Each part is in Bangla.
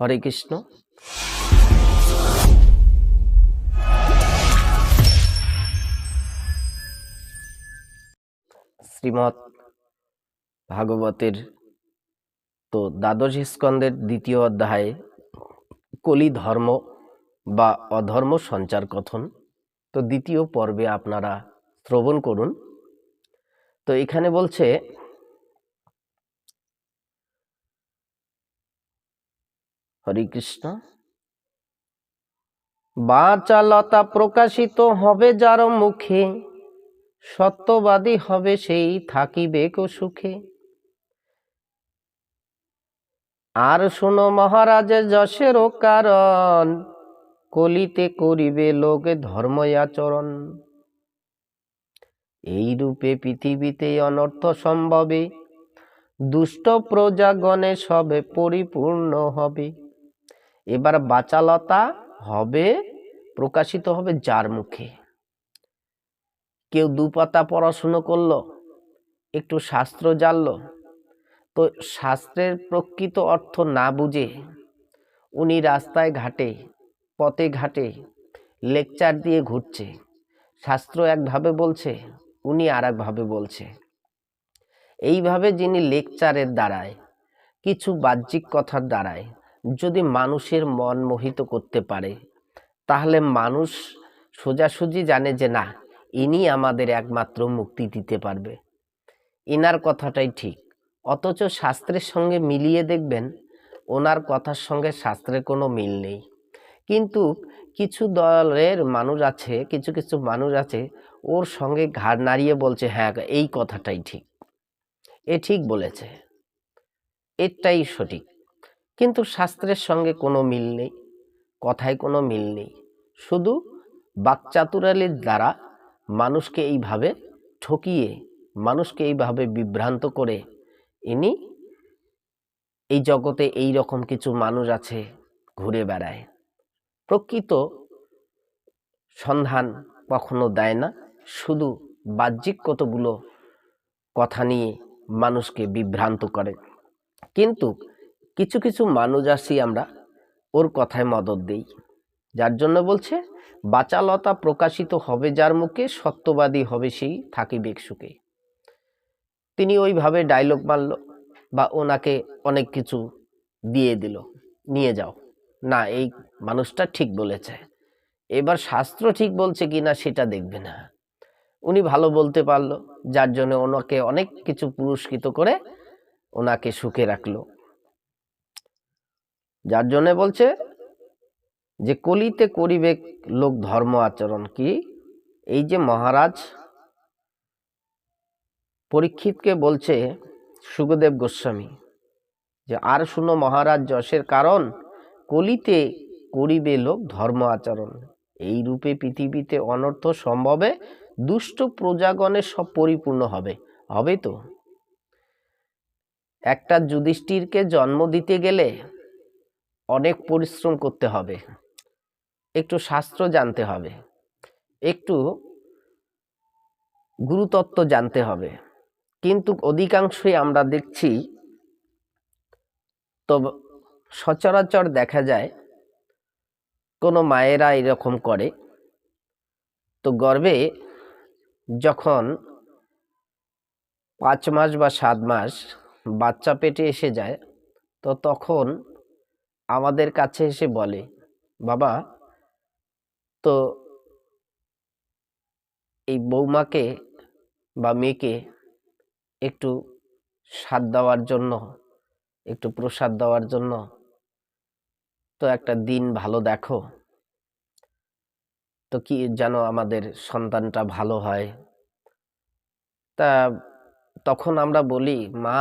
হরে কৃষ্ণ। শ্রীমৎ ভাগবতের তো দ্বাদশ স্কন্দের দ্বিতীয় অধ্যায়ে কলি ধর্ম বা অধর্ম সঞ্চার কথন, তো দ্বিতীয় পর্বে আপনারা শ্রবণ করুন। তো এখানে বলছে হরে কৃষ্ণ। বাচালতা প্রকাশিত হবে যার মুখে, সত্যবাদী হবে সেই থাকিবে সুখে। আর শোনো মহারাজের যশেরও কারণ, কলিতে করিবে লোকে ধর্ম আচরণ এই রূপে পৃথিবীতে অনর্থ সম্ভবে, দুষ্ট প্রজাগণে সবে পরিপূর্ণ হবে। এবার বাচালতা হবে, প্রকাশিত হবে যার মুখে। কেউ দুপাতা পড়াশুনো করল, একটু শাস্ত্র জানলো, তো শাস্ত্রের প্রকৃত অর্থ না বুঝে উনি রাস্তায় ঘাটে, পথে ঘাটে লেকচার দিয়ে ঘুরছে। শাস্ত্র একভাবে বলছে, উনি আর একভাবে বলছে। এইভাবে যিনি লেকচারের দ্বারায়, কিছু বাহ্যিক কথার দ্বারায় যদি মানুষের মন মোহিত করতে পারে, তাহলে মানুষ সোজাসুজি জানে যে না, ইনি আমাদের একমাত্র মুক্তি দিতে পারবে। ইনার কথাটাই ঠিক। অথচ শাস্ত্রের সঙ্গে মিলিয়ে দেখবেন, ওনার কথার সঙ্গে শাস্ত্রের কোনো মিল নেই। কিন্তু কিছু দলের মানুষ আছে, কিছু কিছু মানুষ আছে, ওর সঙ্গে ঘাড় নাড়িয়ে বলছে হ্যাঁ এই কথাটাই ঠিক। এ ঠিক বলেছে। এটাই সঠিক। কিন্তু শাস্ত্রের সঙ্গে কোনো মিল নেই, কথায় কোনো মিল নেই। শুধু বাকচাতুরালির দ্বারা মানুষকে এইভাবে ঠকিয়ে, মানুষকে এইভাবে বিভ্রান্ত করে, ইনি এই জগতে এই রকম কিছু মানুষ আছে, ঘুরে বেড়ায়। প্রকৃত সন্ধান কখনো দেয় না, শুধু বাহ্যিক কতগুলো কথা নিয়ে মানুষকে বিভ্রান্ত করে। কিন্তু কিছু কিছু মানুষ আসি আমরা, ওর কথায় মদত দেই। যার জন্য বলছে, বাচালতা প্রকাশিত হবে যার মুখে, সত্যবাদী হবে সেই থাকিবে সুখে তিনি ওইভাবে ডায়লগ মারল বা ওনাকে অনেক কিছু দিয়ে দিল, নিয়ে যাও। না, এই মানুষটা ঠিক বলেছে। এবার শাস্ত্র ঠিক বলছে কি না সেটা দেখবে না। উনি ভালো বলতে পারল, যার জন্য ওনাকে অনেক কিছু পুরস্কৃত করে ওনাকে সুখে রাখল। যার জন্য বলছে যে, কলিতে করিবে লোক ধর্ম আচরণ কি? এই যে মহারাজ পরীক্ষিতকে বলছে সুখদেব গোস্বামী যে, আর শুনো মহারাজ যশের কারণ, কলিতে করিবে লোক ধর্ম আচরণ। এই রূপে পৃথিবীতে অনর্থ সম্ভবে, দুষ্ট প্রজাগণের সব পরিপূর্ণ হবে। হবে তো? একটা যুধিষ্ঠিরকে জন্ম দিতে গেলে অনেক পরিশ্রম করতে হবে। একটু শাস্ত্র জানতে হবে। একটু গুরুতত্ত্ব জানতে হবে। কিন্তু অধিকাংশই আমরা দেখছি তো সচরাচর দেখা যায়, কোনো মায়েরা এরকম করে। তো গর্বে যখন পাঁচ মাস বা সাত মাস বাচ্চা পেটে এসে যায়, তো তখন আমাদের কাছে এসে বলে, বাবা, তো এই বৌমাকে বা মেয়েকে একটু স্বাদ দেওয়ার জন্য, একটু প্রসাদ দেওয়ার জন্য তো একটা দিন ভালো দেখো। তো কি যেন আমাদের সন্তানটা ভালো হয়? তা তখন আমরা বলি, মা,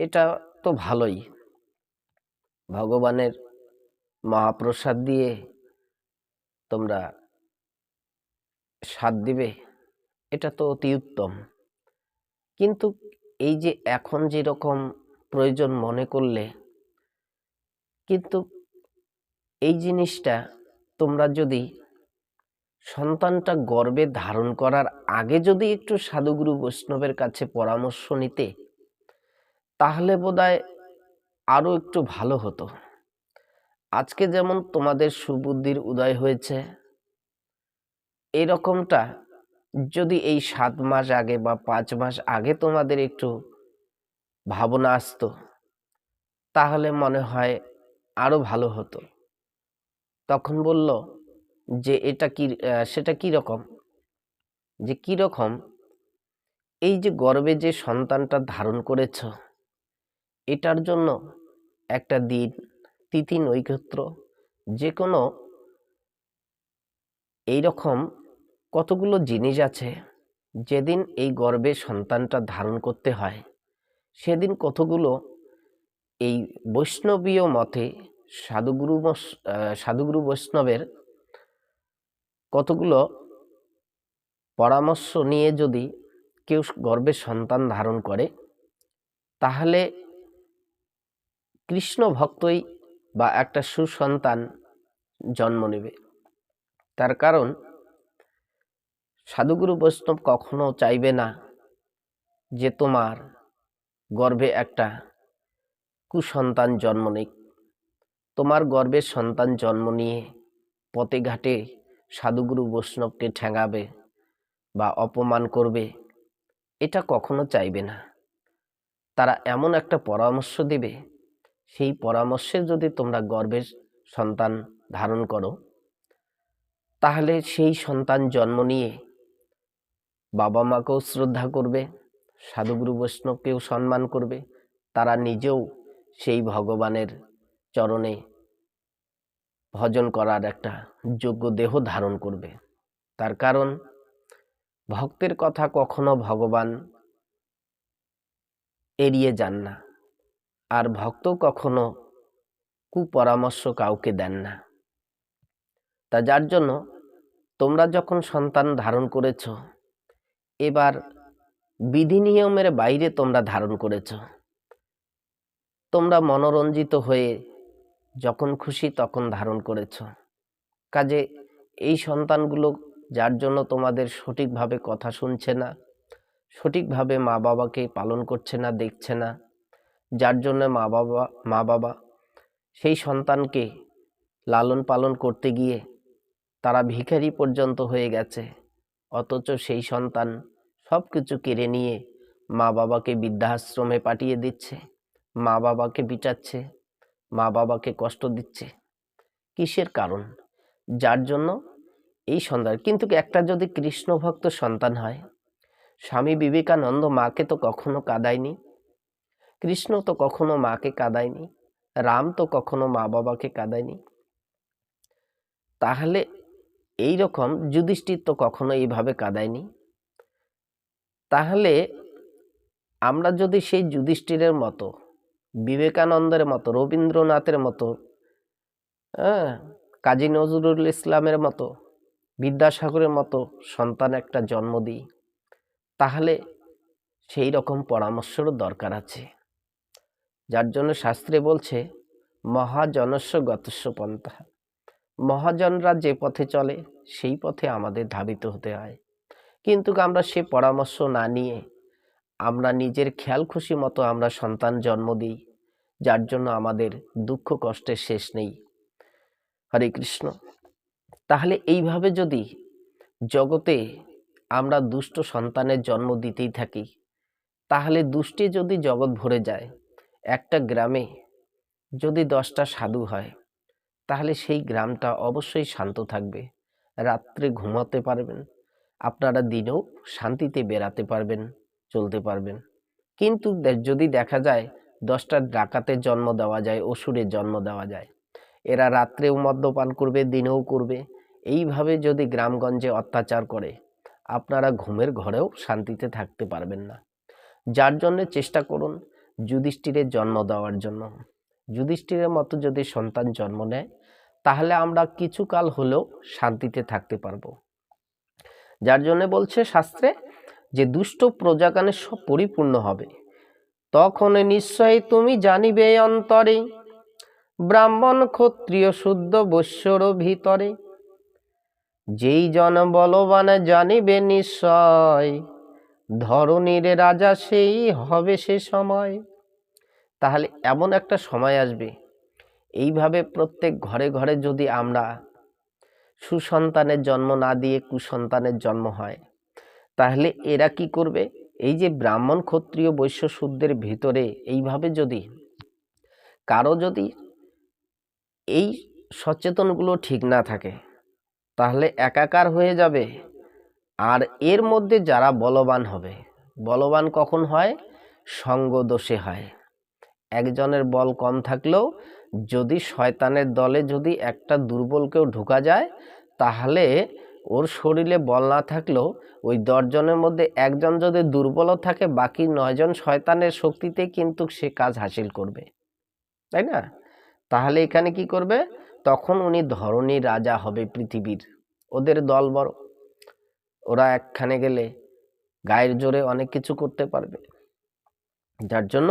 এটা তো ভালোই। ভগবানের মহাপ্রসাদ দিয়ে তোমরা স্বাদ দিবে, এটা তো অতি উত্তম। কিন্তু এই যে এখন যেরকম প্রয়োজন মনে করলে, কিন্তু এই জিনিসটা তোমরা যদি সন্তানটা গর্বে ধারণ করার আগে যদি একটু সাধুগুরু বৈষ্ণবের কাছে পরামর্শ নিতে, তাহলে বোধহয় আরও একটু ভালো হতো। আজকে যেমন তোমাদের সুবুদ্ধির উদয় হয়েছে, এরকমটা যদি এই সাত মাস আগে বা পাঁচ মাস আগে তোমাদের একটু ভাবনা আসতো, তাহলে মনে হয় আরও ভালো হতো। তখন বলল যে এটা কি সেটা কি রকম? যে কি রকম? এই যে গর্বে যে সন্তানটা ধারণ করেছ, এটার জন্য একটা দিন তিথি নৈকত্র যে কোনো এই রকম কতগুলো জিনিস আছে, যেদিন এই গর্ভে সন্তানটা ধারণ করতে হয়, সেদিন কতগুলো এই বৈষ্ণবীয় মতে সাধুগুরু সাধুগুরু বৈষ্ণবের কতগুলো পরামর্শ নিয়ে যদি কেউ গর্ভে সন্তান ধারণ করে, তাহলে কৃষ্ণ ভক্তই বা একটা সুসন্তান জন্ম নেবে। তার কারণ, সাধুগুরু বৈষ্ণব কখনো চাইবে না যে তোমার গর্ভে একটা কুসন্তান জন্ম নিক তোমার গর্ভের সন্তান জন্ম নিয়ে পথে ঘাটে সাধুগুরু বৈষ্ণবকে ঠেঙাবে বা অপমান করবে, এটা কখনো চাইবে না। তারা এমন একটা পরামর্শ দেবে সেই পরামর্শে যদি তোমরা গর্ভের সন্তান ধারণ করো, তাহলে সেই সন্তান জন্ম নিয়ে বাবা মাকেও শ্রদ্ধা করবে সাধুগুরু বৈষ্ণবকেও সম্মান করবে, তারা নিজেও সেই ভগবানের চরণে ভজন করার একটা যোগ্য দেহ ধারণ করবে। তার কারণ, ভক্তের কথা কখনো ভগবান এড়িয়ে যান না। আর ভক্ত কখনো কুপরামর্শ কাউকে দেন না। তা যার জন্য তোমরা যখন সন্তান ধারণ করেছ, এবার বিধি নিয়মের বাইরে তোমরা ধারণ করেছ। তোমরা মনোরঞ্জিত হয়ে যখন খুশি তখন ধারণ করেছ। কাজে এই সন্তানগুলো যার জন্য তোমাদের সঠিকভাবে কথা শুনছে না, সঠিকভাবে মা বাবাকে পালন করছে না, দেখছে না যার জন্য মা বাবা মা বাবা সেই সন্তানকে লালন পালন করতে গিয়ে তারা ভিখারি পর্যন্ত হয়ে গেছে। অথচ সেই সন্তান সব কিছু কেড়ে নিয়ে মা বাবাকে বৃদ্ধাশ্রমে পাঠিয়ে দিচ্ছে। মা বাবাকে বিচাচ্ছে মা বাবাকে কষ্ট দিচ্ছে। কিসের কারণ? যার জন্য এই সন্তান, কিন্তু একটা যদি কৃষ্ণভক্ত সন্তান হয়, স্বামী বিবেকানন্দ মাকে তো কখনো কাঁদায়নি। কৃষ্ণ তো কখনো মাকে কাঁদায়নি, রাম তো কখনো মা বাবাকে কাঁদায়নি। তাহলে এই রকম যুধিষ্ঠির তো কখনো এইভাবে কাঁদায়নি। তাহলে আমরা যদি সেই যুধিষ্ঠিরের মতো, বিবেকানন্দের মতো, রবীন্দ্রনাথের মতো হ্যাঁ কাজী নজরুল ইসলামের মতো, বিদ্যাসাগরের মতো সন্তান একটা জন্ম দিই, তাহলে সেই রকম পরামর্শেরও দরকার আছে। যার জন্য শাস্ত্রে বলছে, মহাজনস্য গতস্য পন্থা। মহাজনরা যে পথে চলে, সেই পথে আমাদের ধাবিত হতে হয়। কিন্তু আমরা সে পরামর্শ না নিয়ে, আমরা নিজের খেয়াল খুশি মতো আমরা সন্তান জন্ম দিই, যার জন্য আমাদের দুঃখ কষ্টের শেষ নেই। হরে কৃষ্ণ। তাহলে এইভাবে যদি জগতে আমরা দুষ্ট সন্তানের জন্ম দিতেই থাকি, তাহলে দুষ্টে যদি জগৎ ভরে যায় একটা গ্রামে যদি দশটা সাধু হয়, তাহলে সেই গ্রামটা অবশ্যই শান্ত থাকবে। রাত্রে ঘুমাতে পারবেন। আপনারা দিনেও শান্তিতে বেরাতে পারবেন, চলতে পারবেন। কিন্তু যদি দেখা যায় দশটা ডাকাতের জন্ম দেওয়া যায়, অসুরের জন্ম দেওয়া যায়, এরা রাত্রেও মদ্যপান করবে, দিনেও করবে। এইভাবে যদি গ্রামগঞ্জে অত্যাচার করে, আপনারা ঘুমের ঘরেও শান্তিতে থাকতে পারবেন না। যার জন্য চেষ্টা করুন যুধিষ্ঠিরের জন্ম দেওয়ার জন্য। যুধিষ্ঠিরের মতো যদি সন্তান জন্ম নেয়, তাহলে আমরা কিছুকাল হলেও শান্তিতে থাকতে পারব। যার জন্য বলছে শাস্ত্রে যে, দুষ্ট প্রজাগানে সব পরিপূর্ণ হবে। তখন নিশ্চয়ই তুমি জানিবে অন্তরে, ব্রাহ্মণ ক্ষত্রিয় শুদ্ধ বৈশ্যর ভিতরে। যেই জন বলবান জানিবে নিশ্চয় ধরণীর রাজা সেই হবে সে সময়। তাহলে এমন একটা সময় আসবে, এইভাবে প্রত্যেক ঘরে ঘরে যদি আমরা সুসন্তানের জন্ম না দিয়ে কুসন্তানের জন্ম হয়, তাহলে এরা কি করবে? এই যে ব্রাহ্মণ, ক্ষত্রিয়, বৈশ্য শুদ্ধের ভিতরে এইভাবে যদি, কারও যদি এই সচেতনগুলো ঠিক না থাকে, তাহলে একাকার হয়ে যাবে। আর এর মধ্যে যারা বলবান হবে, বলবান কখন হয়? সঙ্গ দোষে হয়। একজনের বল কম থাকলেও যদি শয়তানের দলে যদি একটা দুর্বল কেউ ঢোকা যায়, তাহলে ওর শরীরে বল না থাকলেও ওই দশজনের মধ্যে একজন যদি দুর্বলও থাকে, বাকি নয়জন শয়তানের শক্তিতে কিন্তু সে কাজ হাসিল করবে। তাই না? তাহলে এখানে কি করবে? তখন উনি ধরনী রাজা হবে পৃথিবীর। ওদের দল বড়। ওরা একখানে গেলে গায়ের জোরে অনেক কিছু করতে পারবে। যার জন্য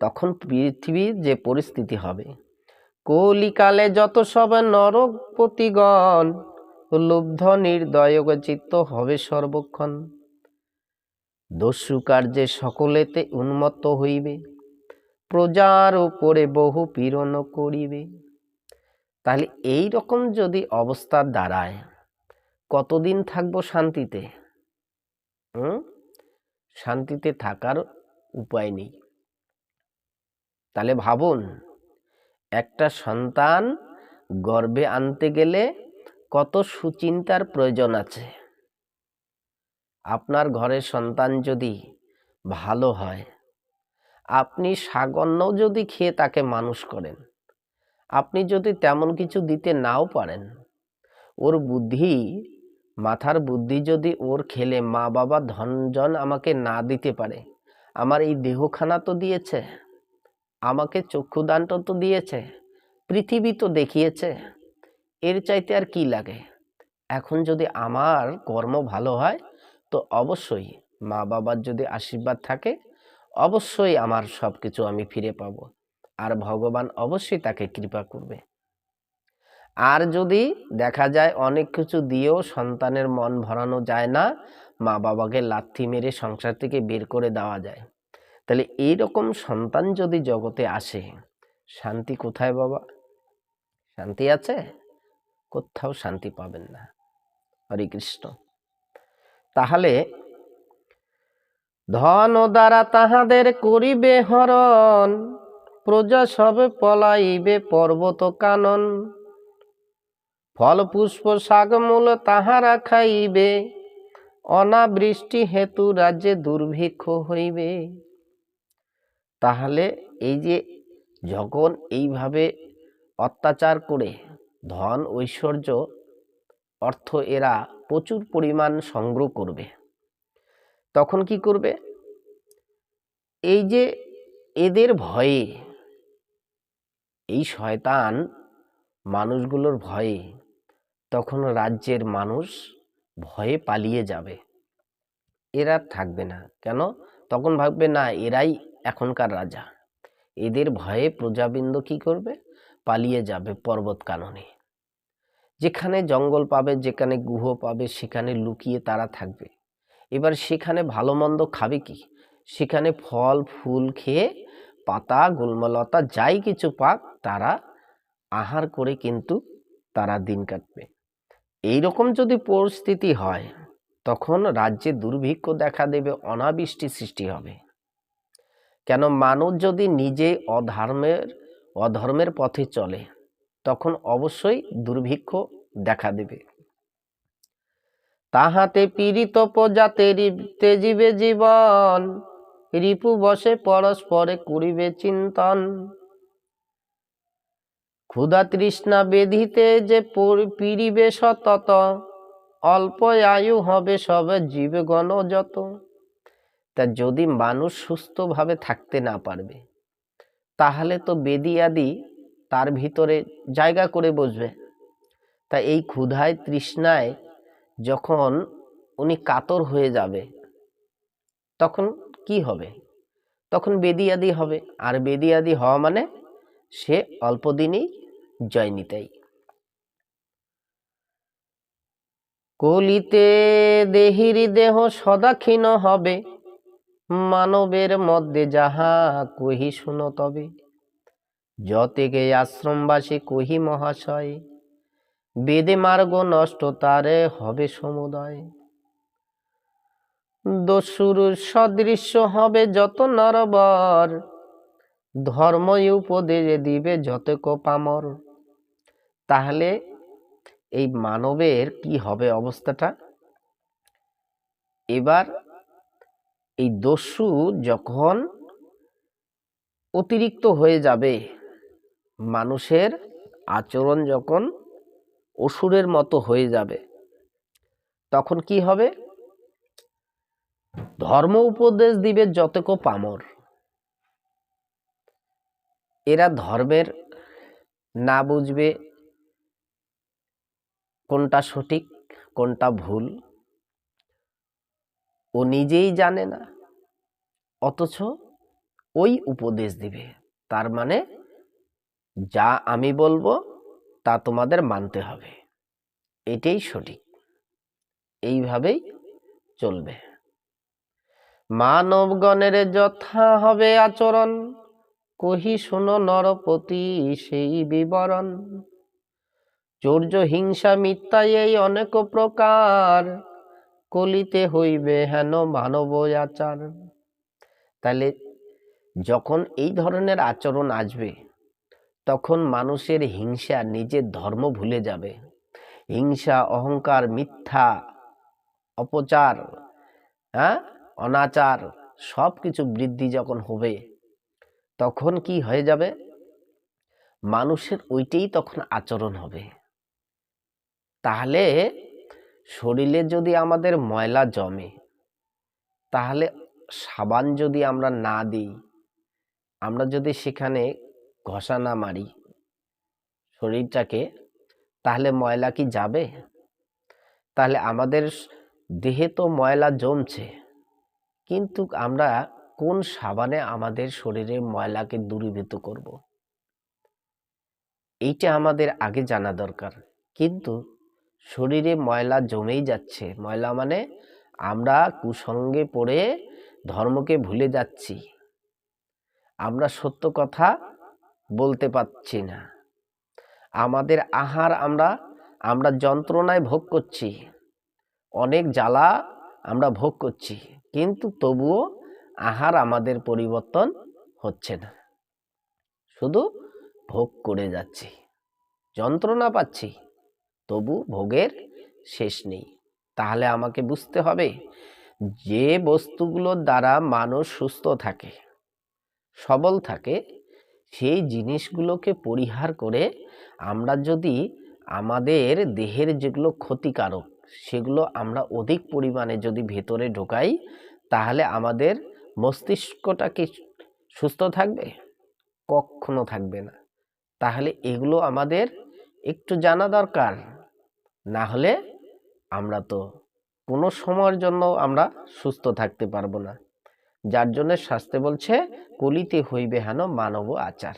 তখন পৃথিবীর যে পরিস্থিতি হবে। কলিকালে যত সব নরপতিগণ লুব্ধ নির্দয় চিত্ত হবে সর্বক্ষণ। দস্যু কার্যে সকলেতে উন্মত্ত হইবে। প্রজার উপরে বহু পীড়ন করিবে। তাহলে এই রকম যদি অবস্থা দাঁড়ায় কতদিন থাকব শান্তিতে? হুম? শান্তিতে থাকার উপায় নেই। তাহলে ভাবুন, একটা সন্তান গর্বে আনতে গেলে কত সুচিন্তার প্রয়োজন আছে। আপনার ঘরের সন্তান যদি ভালো হয়, আপনি সাগন্য যদি খেয়ে তাকে মানুষ করেন, আপনি যদি তেমন কিছু দিতে নাও পারেন, ওর বুদ্ধি মাথার বুদ্ধি যদি ওর খেলে মা বাবা ধনজন আমাকে না দিতে পারে। আমার এই দেহখানা তো দিয়েছে, আমাকে চক্ষুদানটা তো দিয়েছে, পৃথিবী তো দেখিয়েছে। এর চাইতে আর কি লাগে? এখন যদি আমার কর্ম ভালো হয়, তো অবশ্যই মা বাবার যদি আশীর্বাদ থাকে, অবশ্যই আমার সব কিছু আমি ফিরে পাব। আর ভগবান অবশ্যই তাকে কৃপা করবে। আর যদি দেখা যায় অনেক কিছু দিয়েও সন্তানের মন ভরানো যায় না মা বাবাকে লাথি মেরে সংসার থেকে বের করে দেওয়া যায়। তাহলে এই রকম সন্তান যদি জগতে আসে, শান্তি কোথায় বাবা? শান্তি আছে? কোথাও শান্তি পাবেন না। হরে কৃষ্ণ। তাহলে ধন দ্বারা তাহাদের করিবে হরণ, প্রজা সবে পলাইবে পর্বত কানন। ফল পুষ্প শাকমূল তাহারা খাইবে, অনাবৃষ্টি হেতু রাজ্যে দুর্ভিক্ষ হইবে। তাহলে এই যে যখন এইভাবে অত্যাচার করে ধন ঐশ্বর্য, অর্থ এরা প্রচুর পরিমাণ সংগ্রহ করবে, তখন কি করবে? এই যে এদের ভয়ে, এই শয়তান মানুষগুলোর ভয়ে তখন রাজ্যের মানুষ ভয়ে পালিয়ে যাবে। এরা থাকবে না। কেন? তখন ভাববে, না, এরাই এখনকার রাজা। এদের ভয়ে প্রজাবৃন্দ কি করবে? পালিয়ে যাবে পর্বত কাননে। যেখানে জঙ্গল পাবে, যেখানে গুহ পাবে, সেখানে লুকিয়ে তারা থাকবে। এবার সেখানে ভালো মন্দ খাবে কি? সেখানে ফল, ফুল খেয়ে পাতা, গুলমলতা, যাই কিছু পাক, তারা আহার করে কিন্তু তারা দিন কাটবে। এই রকম যদি পরিস্থিতি হয়, তখন রাজ্যে দুর্ভিক্ষ দেখা দেবে, অনাবৃষ্টি সৃষ্টি হবে। কেন মানুষ যদি নিজে অধর্মের অধর্মের পথে চলে, তখন অবশ্যই দুর্ভিক্ষ দেখা দেবে। তাহাতে পীড়িত প্রজাতে তেজিবে জীবন, রিপু বসে পরস্পরে করিবে চিন্তন। ক্ষুধা তৃষ্ণা বেধিতে যে পিড়িবে সতত, অল্প আয়ু হবে সবে জীবগণ যত। তা যদি মানুষ সুস্থভাবে থাকতে না পারবে, তাহলে তো বেদি আদি তার ভিতরে জায়গা করে বসবে। তা এই ক্ষুধায় তৃষ্ণায় যখন উনি কাতর হয়ে যাবে, তখন কি হবে? তখন বেদিয়াদি হবে। আর বেদিয়াদি হওয়া মানে সে অল্প দিনেই জয় নিতেই কলিতে দেহির দেহ সদা ক্ষীণ হবে, মানবের মধ্যে যাহা কহি শুনো তবে। যতেকে আশ্রমবাসী কহি মহাশয়, বেদে মার্গ নষ্ট তারে হবে সমুদয়। দস্যুর সদৃশ্য হবে যত নরবর ধর্ম উপদেশ দিবে যত পামর তাহলে এই মানবের কি হবে অবস্থাটা? এবার এই দস্যু যখন অতিরিক্ত হয়ে যাবে, মানুষের আচরণ যখন অসুরের মতো হয়ে যাবে, তখন কি হবে? ধর্ম উপদেশ দিবে যতক পামর। এরা ধর্মের না বুঝবে কোনটা সঠিক, কোনটা ভুল, ও নিজেই জানে না, অথচ ওই উপদেশ দিবে। তার মানে যা আমি বলব, তা তোমাদের মানতে হবে। এটাই সঠিক। এইভাবেই চলবে। মানবগণের যথা হবে আচরণ, কহি শুনো নরপতি সেই বিবরণ। চৌর্য হিংসা মিথ্যা এই অনেক প্রকার। কলিতে হইবে হেন মানব আচার। তাহলে যখন এই ধরনের আচরণ আসবে, তখন মানুষের হিংসা নিজের ধর্ম ভুলে যাবে। হিংসা, অহংকার, মিথ্যা, অপচার হ্যাঁ অনাচার সব কিছু বৃদ্ধি যখন হবে, তখন কি হয়ে যাবে? মানুষের ওইটাই তখন আচরণ হবে। তাহলে শরীরে যদি আমাদের ময়লা জমে, তাহলে সাবান যদি আমরা না দিই, আমরা যদি সেখানে ঘষা না মারি শরীরটাকে, তাহলে ময়লা কি যাবে তাহলে আমাদের দেহে তো ময়লা জমছে, কিন্তু আমরা কোন সাবানে আমাদের শরীরের ময়লাকে দূরীভূত করব। এইটা আমাদের আগে জানা দরকার, কিন্তু শরীরে ময়লা জমেই যাচ্ছে। ময়লা মানে আমরা কুসঙ্গে পড়ে ধর্মকে ভুলে যাচ্ছি। আমরা সত্য কথা বলতে পারছি না। আমাদের আহার আমরা আমরা যন্ত্রণায় ভোগ করছি। অনেক জ্বালা আমরা ভোগ করছি। কিন্তু তবুও আহার আমাদের পরিবর্তন হচ্ছে না। শুধু ভোগ করে যাচ্ছি। যন্ত্রণা পাচ্ছি। তবু ভোগের শেষ নেই। তাহলে আমাকে বুঝতে হবে, যে বস্তুগুলোর দ্বারা মানুষ সুস্থ থাকে, সবল থাকে, সেই জিনিসগুলোকে পরিহার করে আমরা যদি আমাদের দেহের যেগুলো ক্ষতিকারক, সেগুলো আমরা অধিক পরিমাণে যদি ভেতরে ঢোকাই, তাহলে আমাদের মস্তিষ্কটা কি সুস্থ থাকবে? কখনো থাকবে না। তাহলে এগুলো আমাদের একটু জানা দরকার। না হলে আমরা তো কোনো সময়ের জন্য আমরা সুস্থ থাকতে পারব না। যার জন্য শাস্তে বলছে, কলিতে হইবে হেন মানব আচার।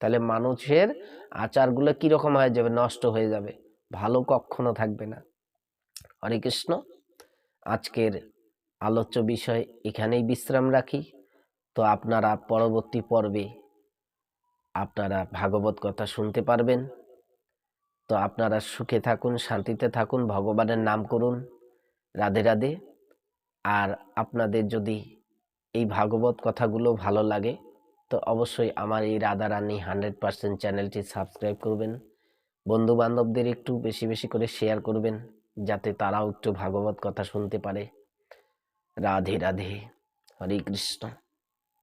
তাহলে মানুষের আচারগুলো কীরকম হয়ে যাবে? নষ্ট হয়ে যাবে। ভালো কখনো থাকবে না। হরে কৃষ্ণ। আজকের আলোচ্য বিষয় এখানেই বিশ্রাম রাখি। তো আপনারা পরবর্তী পর্বে আপনারা ভাগবত কথা শুনতে পারবেন। তো আপনারা সুখে থাকুন, শান্তিতে থাকুন, ভগবানের নাম করুন। রাধে রাধে। আর আপনাদের যদি এই ভাগবত কথাগুলো ভালো লাগে, তো অবশ্যই আমার এই রাধা রানী হান্ড্রেড পার্সেন্ট চ্যানেলটি সাবস্ক্রাইব করবেন। বন্ধু বান্ধবদের একটু বেশি বেশি করে শেয়ার করবেন, যাতে তারাও একটু ভাগবত কথা শুনতে পারে। রাধে রাধে। হরে কৃষ্ণ।